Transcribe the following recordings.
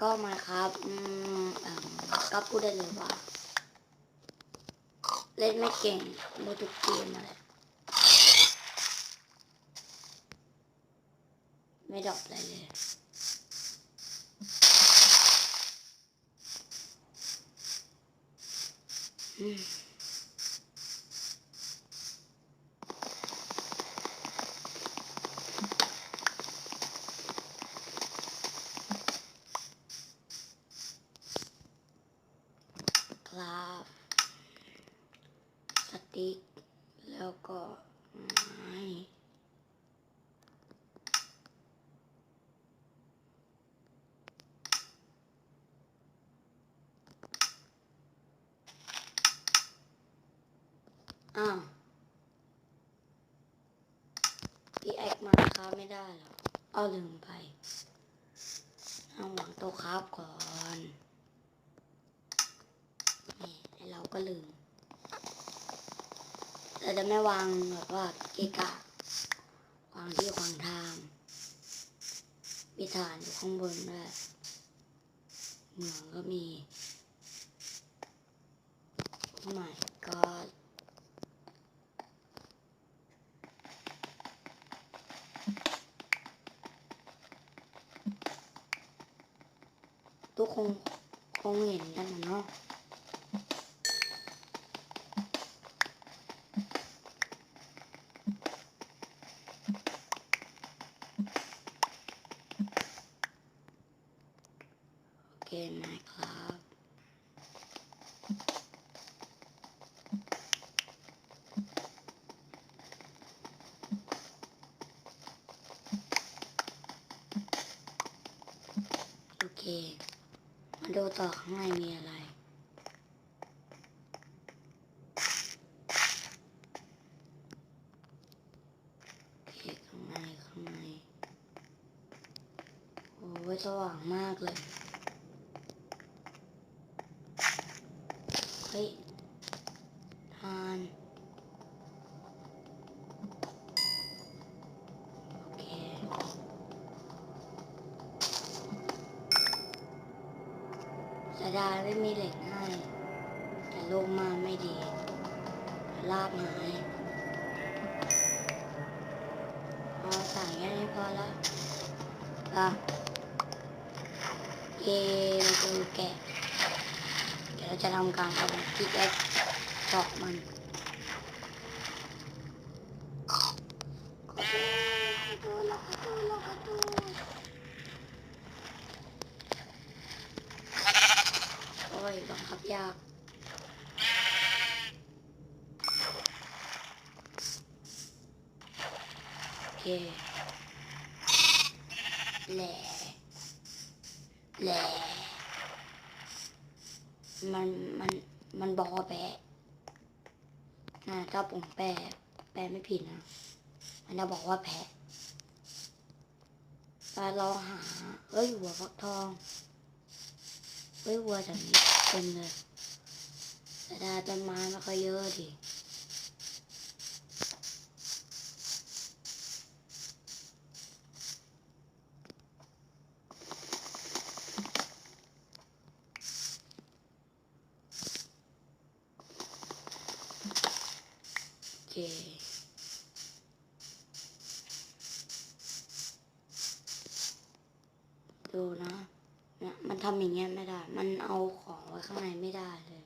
ก็มาครับอืมก็พูดได้เลยว่า เล่นไม่เก่งโมทุกเกมอะไรไม่ดอกอะไรเลยอืมครับสติ๊ก แล้วก็ไม้ อ้าวพี่แอคมาครับ ไม่ได้หรอเอาลืมไปเอาหวังโตะครับก่อนนี่เราก็ลืมเราจะไม่วางแบบว่าเกะกะวางที่ขวางทางมีฐานอยู่ข้างบนด้วยเหมืองก็มีโอ้ my god ทุกคงคงเห็นกันนะเนาะโอเคนะครับโอเค มาดูต่อข้างในมีอะไรโอเคข้างในข้างใน โอ้ยสว่างมากเลย เฮ้ย ดายไม่มีเหล็กให้ แต่ลงมาไม่ดี ลาบหายเอาใส่แค่นี้พอละก็เกมคือแกะเดี๋ยวเราจะทำการเอาพิกแอคเจาะมันขอโทษขอโทษขอโทษโอ้ยบับยากโอเคแหล่แหล่มันมันมันบอกว่าแปะนะถ้าผมแปลแปลไม่ผิดนะ มันจะบอกว่าแพะไปลองหาเอ้ยหัวฟักทองเฮ้ยวัวแถวนี้ เต็มเลยแต่ได้ต้นไม้ไม่ค่อยเยอะดิโอเคดูนะ มันทำอย่างเงี้ยไม่ได้ มันเอาของไว้ข้างในไม่ได้เลย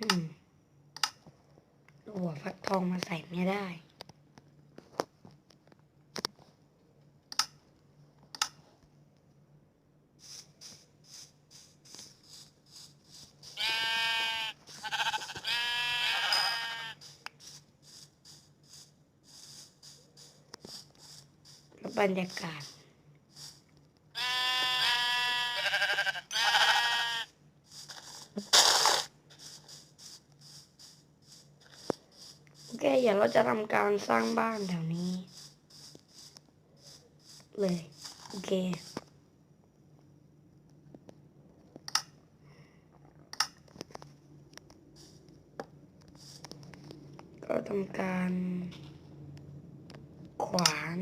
อืมหัวฟักทองมาใส่ไม่ได้ รรยากาศ โอเค เดี๋ยวเราจะทำการสร้างบ้านแถวนี้ เลย โอเคก็ทำการขวาน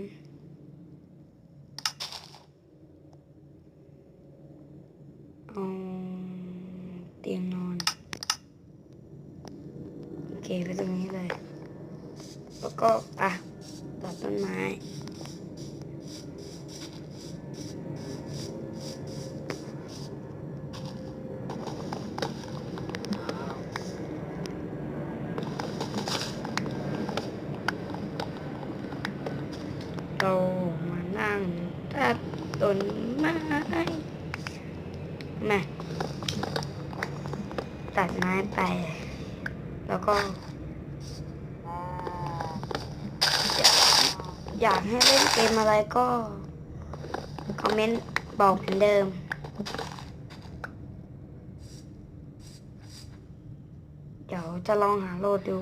ไปตรงนี้เลย แล้วก็อะตัดต้นไม้เรามานั่งตัดต้นไม้มาตัดไม้ไป แล้วก็ อยากให้เล่นเกมอะไรก็ คอมเมนต์บอกเหมือนเดิม เดี๋ยวจะลองหาโหลดดู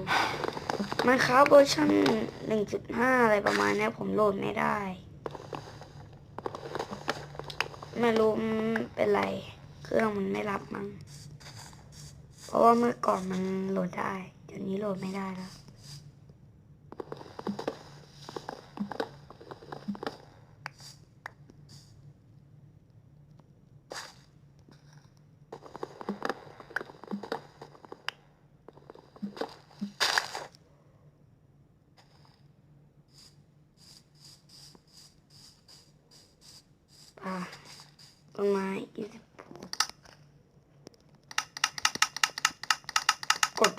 มันครับเวอร์ชัน1.5 อะไรประมาณนี้ผมโหลดไม่ได้ ไม่รู้เป็นไร เครื่องมันไม่รับมั้ง เพราะว่าเมื่อก่อนมันโหลดได้ เดี๋ยวนี้โหลดไม่ได้แล้ว ป่าต้นไม้ยี่สิบ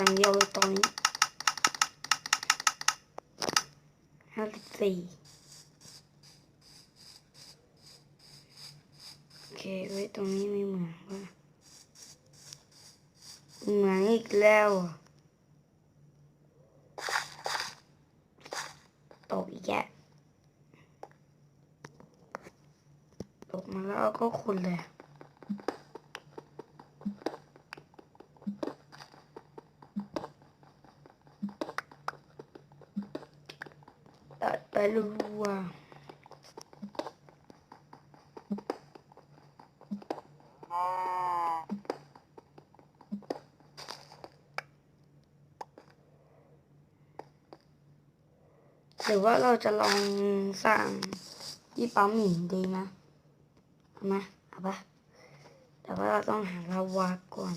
กดดังเดียวเลยตอนนี้ห้าสี่โอเคไว้ตรงนี้ไม่เหมือนว่าเหมือนอีกแล้วอะตกอีกแยะตกมาแล้วก็ขุดเลย ตัดไป รัวหรือว่าเราจะลองสั่งที่ปั๊มหินดีนะเอามาเอาปะแต่ว่าเราต้องหาลาวาก่อน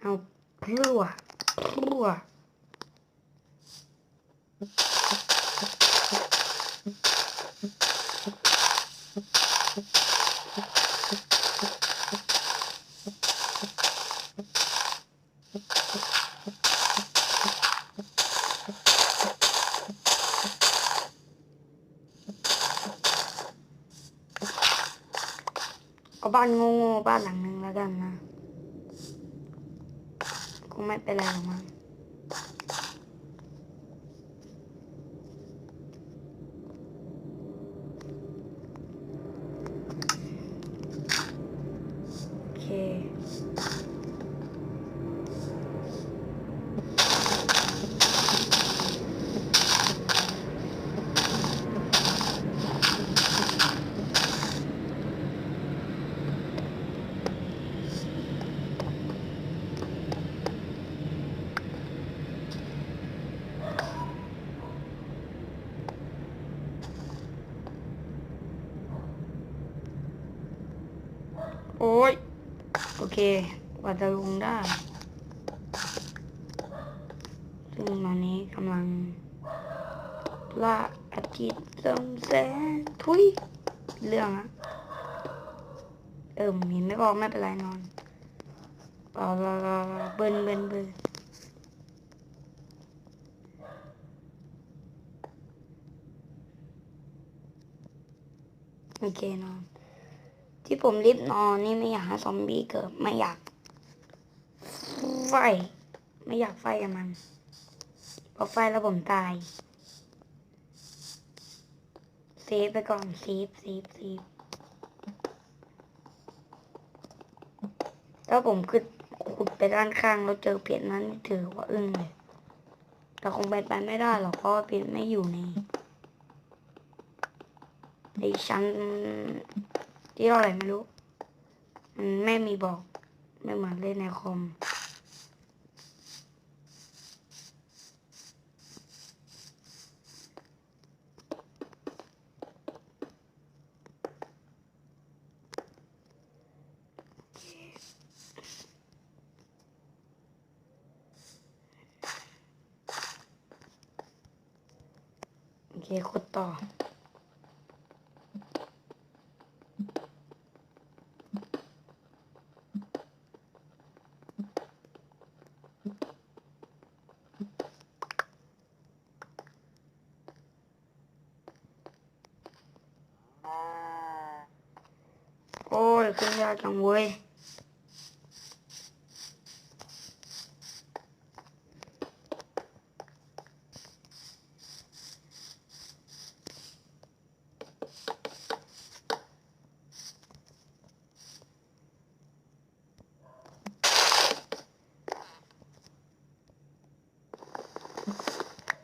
เอาพลัวพลัว เอาบ้านโง่ๆบ้านหลังนึงแล้วกันนะ คงไม่เป็นไรหรอกมั้งโอเค โอ้ย โอเคกว่าจะลงได้ ซึ่งตอนนี้กำลังละอาทิตย์เริ่มแสงทุย เรื่องอะเออเห็นไม่บอกไม่เป็นไรนอนเปล่าเปล่าเปล่าเบิ้นเบิ้นเบิ้นโอเคนอน ที่ผมรีบนอนนี่ไม่อยากให้ซอมบี้เกิดไม่อยากไฟไม่อยากไฟกับมันพอไฟแล้วผมตายเซฟไปก่อนเซฟเซฟเซฟถ้าผมขึ้นขุดไปด้านข้างแล้วเจอเพชรนั้นถือว่าอึ้งเลยแต่คงเป็นไปไม่ได้หรอกเพราะเพชรไม่อยู่ในในชั้น ที่เราอะไรไม่รู้มันไม่มีบอกไม่เหมือนเล่นในคอมโอเคกดต่อ โอ้ยคุณยากจังเว้ย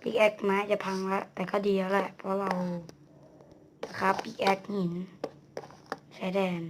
พิกแอคไม้จะพังล้วแต่ก็ดีแล้วแหละ เพราะเรานะครับพิกแอคหินใช้แดน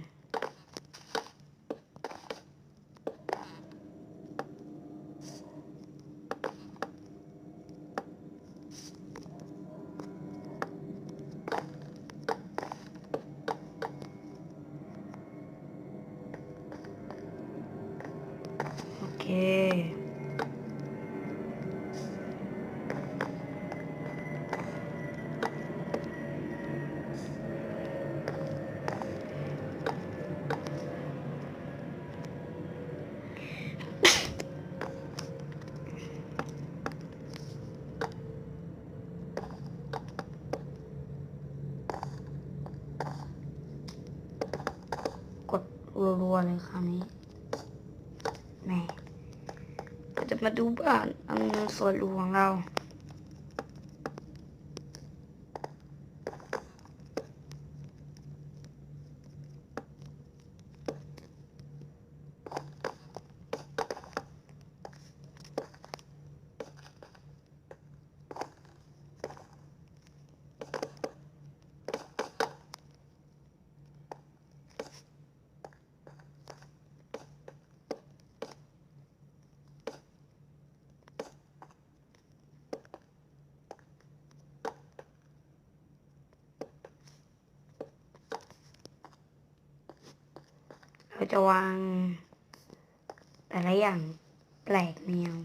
รัวๆเลยคราวนี้แม่ก็จะมาดูบ้านอำนวยส่วนหลวงเรา เราจะวาง แต่ละอย่างแปลกแนว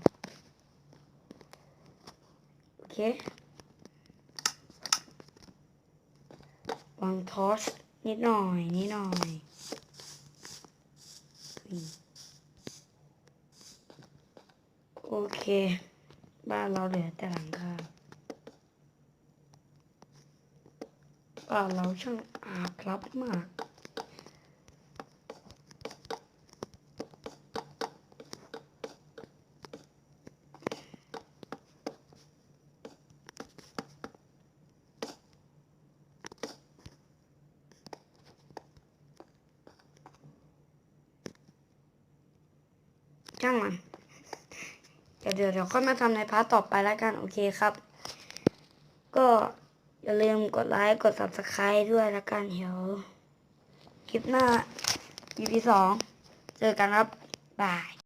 โอเค วางทอส นิดหน่อย นิดหน่อยโอเค บ้านเราเหลือแต่หลังคาบ้านเราช่างอาภัพมาก ช่างมันเดี๋ยวเดี๋ยวเดี๋ยวค่อยมาทำในพาร์ทต่อไปแล้วกัน โอเคครับ ก็อย่าลืมกดไลค์กด subscribe ด้วยแล้วกันเดี๋ยวคลิปหน้า EP สองเจอกันครับ บาย